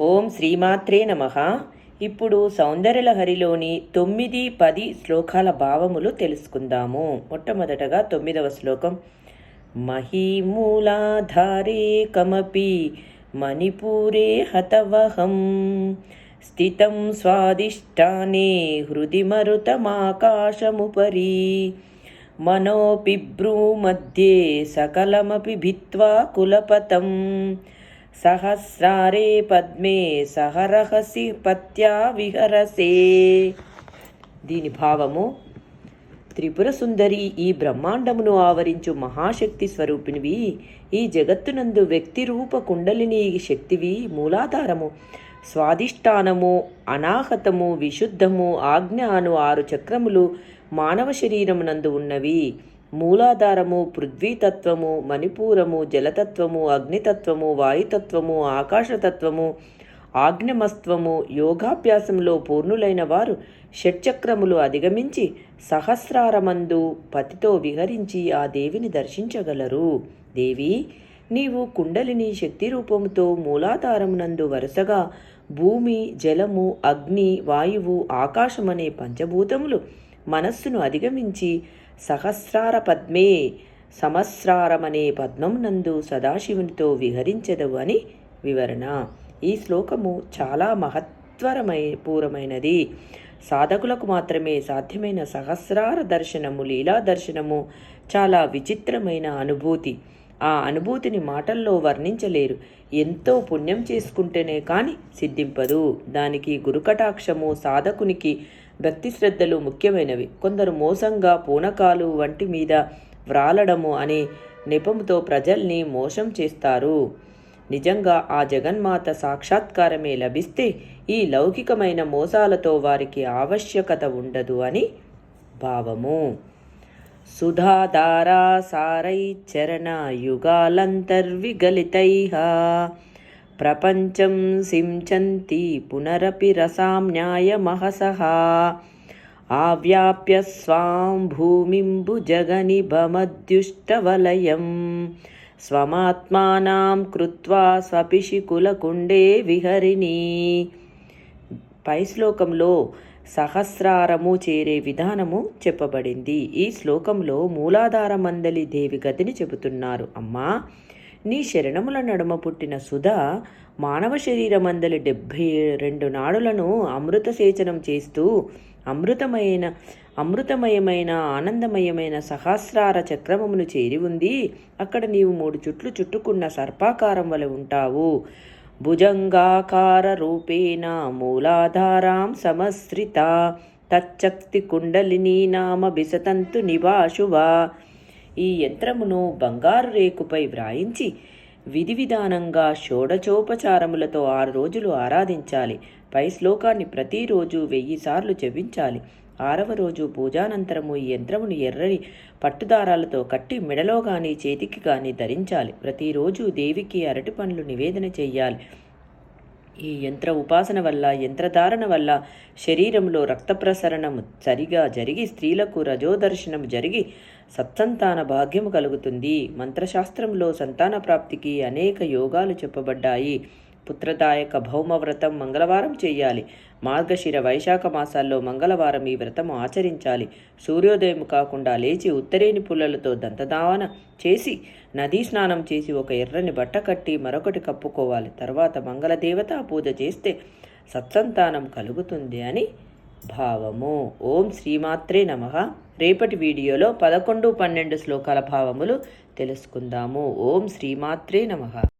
ఓం శ్రీమాత్రే నమ. ఇప్పుడు సౌందర్యలహరిలోని తొమ్మిది పది శ్లోకాల భావములు తెలుసుకుందాము. మొట్టమొదటగా తొమ్మిదవ శ్లోకం. మహిమూలాధారే కమపి మణిపూరే హతవహం. స్థితం స్వాదిష్టానే హృది మరుతమాకాశముపరి మనోపి భ్రూमध्ये సకలమపి భిత్వా కులపతం. సహస్రారే పద్మే సహరహసి పత్యా విహరసే. దీని భావము త్రిపుర సుందరి ఈ బ్రహ్మాండమును ఆవరించు మహాశక్తి స్వరూపినివి ఈ జగత్తునందు వ్యక్తి రూప కుండలిని శక్తివి మూలాధారము. స్వాధిష్టానము అనాహతము విశుద్ధము ఆజ్ఞ అను ఆరు చక్రములు మానవ శరీరమునందు ఉన్నవి. మూలాధారము పృథ్వీతత్వము మణిపూరము జలతత్వము అగ్నితత్వము వాయుతత్వము ఆకాశతత్వము ఆగ్నమస్త్వము యోగాభ్యాసంలో పూర్ణులైన వారు షట్చక్రములు అధిగమించి సహస్రారమందు పతితో విహరించి ఆ దేవిని దర్శించగలరు. దేవి నీవు కుండలిని శక్తి రూపముతో మూలాధారమునందు వరుసగా భూమి జలము అగ్ని వాయువు ఆకాశమనే పంచభూతములు మనస్సును అధిగమించి సహస్రార పద్మే సమస్రారమనే పద్మమునందు సదాశివునితో విహరించదవు అని వివరణ. ఈ శ్లోకము చాలా మహత్వరమై పూరమైనది. సాధకులకు మాత్రమే సాధ్యమైన సహస్రార దర్శనము లీలా దర్శనము చాలా విచిత్రమైన అనుభూతి. ఆ అనుభూతిని మాటల్లో వర్ణించలేరు. ఎంతో పుణ్యం చేసుకుంటేనే కాని సిద్ధింపదు. దానికి గురుకటాక్షము సాధకునికి భక్తి శ్రద్ధలు ముఖ్యమైనవి. కొందరు మోసంగా పూనకాలు వంటి మీద వ్రాలడము అనే నెపముతో ప్రజల్ని మోసం చేస్తారు. నిజంగా ఆ జగన్మాత సాక్షాత్కారమే లభిస్తే ఈ లౌకికమైన మోసాలతో వారికి ఆవశ్యకత ఉండదు అని భావము. సుధాధారా సారైచరణ యుగాలంతర్విగలితైః ప్రపంచం సించంతి పునరపి రసాం న్యాయమహసః ఆవ్యాప్య స్వాం భూమింబు జగనిభమద్యుష్టవలయం. స్వమాత్మానాం కృత్వా స్వపిషి కులకుండే విహరిణి. పై శ్లోకంలో సహస్రారము చేరే విధానము చెప్పబడింది. ఈ శ్లోకంలో మూలాధార మందలి దేవి గతిని చెబుతున్నారు. అమ్మా నీ శరణముల నడుమ పుట్టిన సుధా మానవ శరీరమందలి డెబ్భై రెండు నాడులను అమృత సేచనం చేస్తూ అమృతమైన అమృతమయమైన ఆనందమయమైన సహస్రార చక్రమమును చేరి ఉంది. అక్కడ నీవు మూడు చుట్లు చుట్టుకున్న సర్పాకారం వలె ఉంటావు. భుజంగాకార రూపేణ మూలాధారాం సమశ్రిత తచ్చక్తి కుండలిని నామ బిసతంతు నివాశువా ఈ యంత్రమును బంగారు రేకుపై వ్రాయించి విధి విధానంగా షోడచోపచారములతో ఆరు రోజులు ఆరాధించాలి. పై శ్లోకాన్ని ప్రతిరోజు వెయ్యి సార్లు జపించాలి. ఆరవ రోజు పూజానంతరము ఈ యంత్రమును ఎర్రని పట్టుదారాలతో కట్టి మెడలో కానీ చేతికి కానీ ధరించాలి. ప్రతిరోజు దేవికి అరటి పండ్లు నివేదన చెయ్యాలి. ఈ యంత్ర ఉపాసన వల్ల యంత్రధారణ వల్ల శరీరంలో రక్త ప్రసరణం సరిగా జరిగి స్త్రీలకు రజోదర్శనం జరిగి సత్సంతాన భాగ్యము కలుగుతుంది. మంత్రశాస్త్రంలో సంతాన ప్రాప్తికి అనేక యోగాలు చెప్పబడ్డాయి. పుత్రదాయక భౌమ వ్రతం మంగళవారం చేయాలి. మార్గశిర వైశాఖ మాసాల్లో మంగళవారం ఈ వ్రతం ఆచరించాలి. సూర్యోదయం కాకుండా లేచి ఉత్తరేని పుల్లలతో దంతదావన చేసి నదీ స్నానం చేసి ఒక ఎర్రని బట్ట కట్టి మరొకటి కప్పుకోవాలి. తర్వాత మంగళదేవత పూజ చేస్తే సత్సంతానం కలుగుతుంది అని భావము. ఓం శ్రీమాత్రే నమ. రేపటి వీడియోలో పదకొండు పన్నెండు శ్లోకాల భావములు తెలుసుకుందాము. ఓం శ్రీమాత్రే నమ.